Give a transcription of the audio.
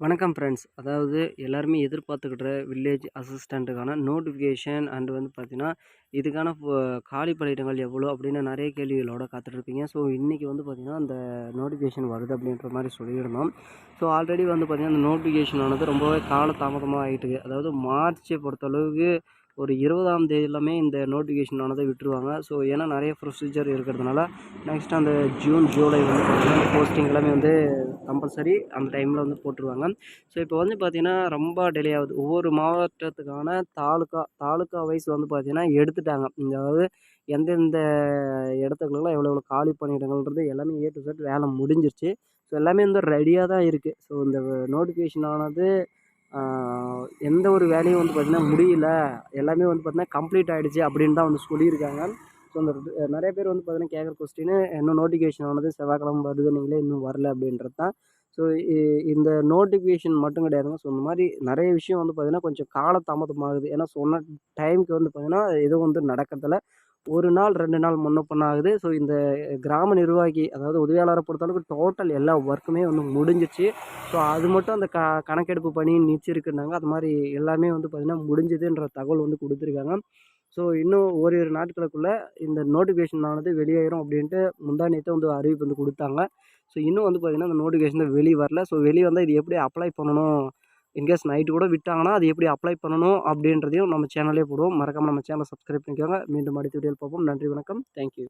வணக்கம் ஃப்ரெண்ட்ஸ் அதாவது எல்லாருமே எதிர்பார்த்துக்கிட்ற வில்லேஜ் அசிஸ்டண்ட்டுக்கான நோட்டிஃபிகேஷன் அண்ட் வந்து பார்த்தீங்கன்னா இதுக்கான காலி பணியிடங்கள் எவ்வளோ அப்படின்னு நிறைய கேள்விகளோட காத்துட்ருப்பீங்க. ஸோ இன்றைக்கி வந்து பார்த்திங்கன்னா அந்த நோட்டிஃபிகேஷன் வருது அப்படின்ற மாதிரி சொல்லியிருந்தோம். ஸோ ஆல்ரெடி வந்து பார்த்திங்கன்னா அந்த நோட்டிஃபிகேஷன் ஆனது ரொம்பவே கால தாமதமாக ஆகிட்டு அதாவது மார்ச்சை பொறுத்தளவுக்கு ஒரு இருபதாம் தேதியிலுமே இந்த நோட்டிஃபிகேஷன் ஆனதை விட்டுருவாங்க. ஸோ ஏன்னா நிறைய ப்ரொசீஜர் இருக்கிறதுனால நெக்ஸ்ட் அந்த ஜூன் ஜூலை வந்து பார்த்திங்கன்னா போஸ்டிங் எல்லாமே வந்து கம்பல்சரி அந்த டைமில் வந்து போட்டுருவாங்க. ஸோ இப்போ வந்து பார்த்திங்கன்னா ரொம்ப டிலே ஆகுது. ஒவ்வொரு மாவட்டத்துக்கான தாலுக்கா தாலுக்கா வைஸ் வந்து பார்த்திங்கன்னா எடுத்துட்டாங்க. அதாவது எந்தெந்த இடத்துக்குலாம் எவ்வளோ எவ்வளோ காலி பணியிடங்கள்ன்றது எல்லாமே ஏ டு செட் வேலை முடிஞ்சிருச்சு. ஸோ எல்லாமே வந்து ரெடியாக தான் இருக்குது ஸோ இந்த நோட்டிஃபிகேஷன் ஆனது எந்த ஒரு வேலையும் வந்து பார்த்திங்கன்னா முடியல. எல்லாமே வந்து பார்த்திங்கன்னா கம்ப்ளீட் ஆகிடுச்சு அப்படின்னு தான் வந்து சொல்லியிருக்காங்க. ஸோ அந்த நிறைய பேர் வந்து பார்த்திங்கன்னா கேட்குற கொஸ்டின் இன்னும் நோட்டிஃபிகேஷன் ஆனது செவ்வாய்க்கிழமை வருது நீங்களே இன்னும் வரல அப்படின்றது தான். ஸோ இந்த நோட்டிஃபிகேஷன் மட்டும் கிடையாதுங்க. ஸோ இந்த மாதிரி நிறைய விஷயம் வந்து பார்த்திங்கன்னா கொஞ்சம் காலதாமதமாகுது. ஏன்னா சொன்ன டைமுக்கு வந்து பார்த்திங்கன்னா எதுவும் வந்து நடக்கிறதில்ல. ஒரு நாள் ரெண்டு நாள் முன்ன பின்ன ஆகுது. ஸோ இந்த கிராம நிர்வாகி அதாவது உதவியாளரை பொறுத்தளவுக்கு டோட்டல் எல்லா ஒர்க்குமே வந்து முடிஞ்சிச்சு. ஸோ அது மட்டும் அந்த க கணக்கெடுப்பு பணி நிச்சயிருக்குனாங்க அது மாதிரி எல்லாமே வந்து பார்த்திங்கன்னா முடிஞ்சுதுன்ற தகவல் வந்து கொடுத்துருக்காங்க. ஸோ இன்னும் ஓரிரு நாட்களுக்குள்ளே இந்த நோட்டிஃபிகேஷன் ஆனது வெளியேறும் அப்படின்ட்டு முந்தானியத்தை வந்து அறிவிப்பு வந்து கொடுத்தாங்க. ஸோ இன்னும் வந்து பார்த்திங்கன்னா அந்த நோட்டிஃபிகேஷன் வெளியே வரல. ஸோ வெளியே வந்தால் இது எப்படி அப்ளை பண்ணணும்? இன்கேஸ் நைட்டு கூட விட்டாங்கன்னா அது எப்படி அப்ளை பண்ணணும் அப்படின்றதையும் நம்ம சேனலே போடுவோம். மறக்காமல் நம்ம சேனலை சப்ஸ்கிரைப் பண்ணிக்கோங்க. மீண்டும் அடுத்த வீடியோவில் பார்ப்போம். நன்றி வணக்கம். தேங்க்யூ